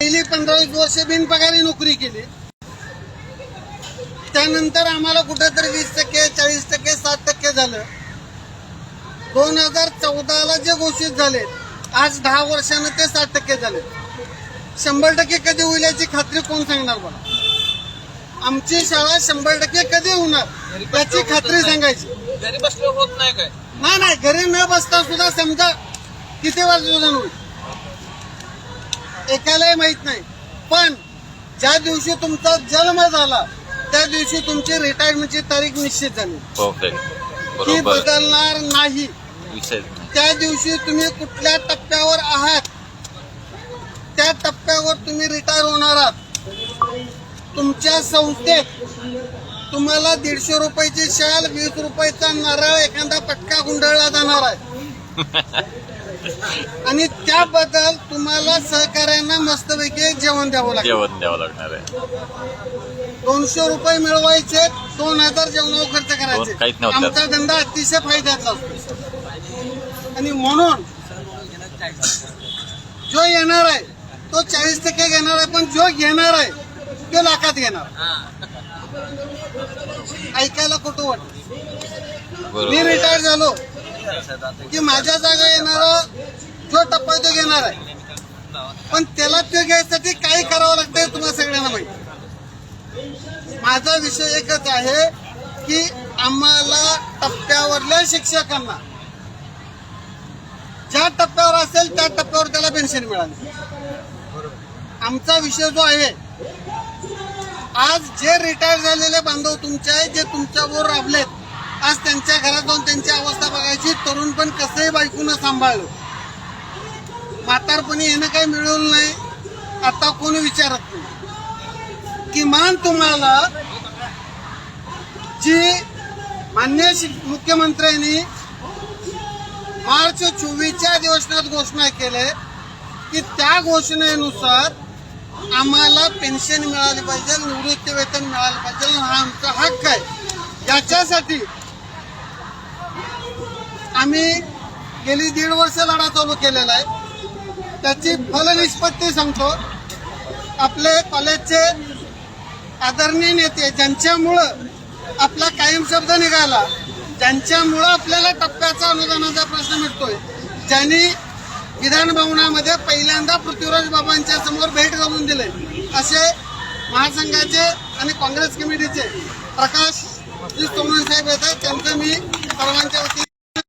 पहिली पंधरा वीस वर्ष बिनपगारी नोकरी केली. त्यानंतर आम्हाला कुठेतरी वीस टक्के चाळीस टक्के साठ टक्के झालं. दोन हजार चौदाला जे घोषित झाले आज दहा वर्षानं ते साठ टक्के झाले. शंभर टक्के कधी होईल याची खात्री कोण सांगणार मला आमची शाळा शंभर टक्के कधी होणार याची खात्री सांगायची. घरी बसलो होत नाही काय? नाही नाही घरी न बसता सुद्धा समजा किती वाजता होईल? एकालाही माहीत नाही. पण ज्या दिवशी तुमचा जन्म झाला त्या दिवशी तुमची रिटायरमेंटची तारीख निश्चित झाली. ती बदलणार नाही. त्या दिवशी तुम्ही कुठल्या टप्प्यावर आहात? त्या टप्प्यावर तुम्ही रिटायर होणार आहात. तुमच्या संस्थेत तुम्हाला दीडशे रुपयाची शाल वीस रुपयाचा नारळ एखादा पटका गुंडळला जाणार आहे. आणि त्याबद्दल तुम्हाला सहकार्यांना मस्तपैकी जेवण द्यावं लागेल. जेवण द्यावं लागणार आहे. दोनशे रुपये मिळवायचे दोन हजार जेवणावर खर्च करायचे. नव्हतं. आमचा धंदा अतिशय फायद्याचा असतो. आणि म्हणून जो येणार आहे तो चाळीस टक्के घेणार आहे पण जो घेणार आहे तो लाखात घेणार. ऐकायला कुठं वाटत. मी बरोबर. रिटायर झालो. की माझ्या जागा येणारा तो टप्पा तो घेणार आहे. पण त्याला ते घ्यायसाठी काय करावं लागतं तुम्हाला सगळ्यांना माहिती माझा विषय एकच आहे की आम्हाला टप्प्यावरल्या शिक्षकांना ज्या टप्प्यावर असेल त्या टप्प्यावर त्याला पेन्शन मिळाली. आमचा विषय जो आहे आज जे रिटायर झालेले बांधव तुमचे आहे जे तुमच्याबरोबर राबलेत आज त्यांच्या घरात जाऊन त्यांची अवस्था बघायची. तरुण पण कसंही बायकून सांभाळलं. म्हातारपणी येणं काही मिळवलं नाही. आता कोणी विचारत नाही. किमान तुम्हाला जी मान्य मुख्यमंत्र्यांनी मार्च चोवीसच्या अधिवेशनात घोषणा केली की त्या घोषणेनुसार आम्हाला पेन्शन मिळाली पाहिजे निवृत्ती वेतन मिळालं पाहिजे. हा आमचा हक्क आहे. याच्यासाठी आम्ही गेली दीड वर्ष लढा चालू केलेला आहे. त्याची फलनिष्पत्ती सांगतो. आपले कॉलेजचे आदरणीय नेते ज्यांच्यामुळं आपला कायम शब्द निघाला ज्यांच्यामुळं आपल्याला टप्प्याचा अनुदानाचा प्रश्न मिळतोय ज्यांनी विधान भवनामध्ये पहिल्यांदा पृथ्वीराज बाबांच्या समोर भेट घालून दिले. असे महासंघाचे आणि काँग्रेस कमिटीचे प्रकाश जी सोमण साहेब येतात त्यांचं मी सर्वांच्या वतीने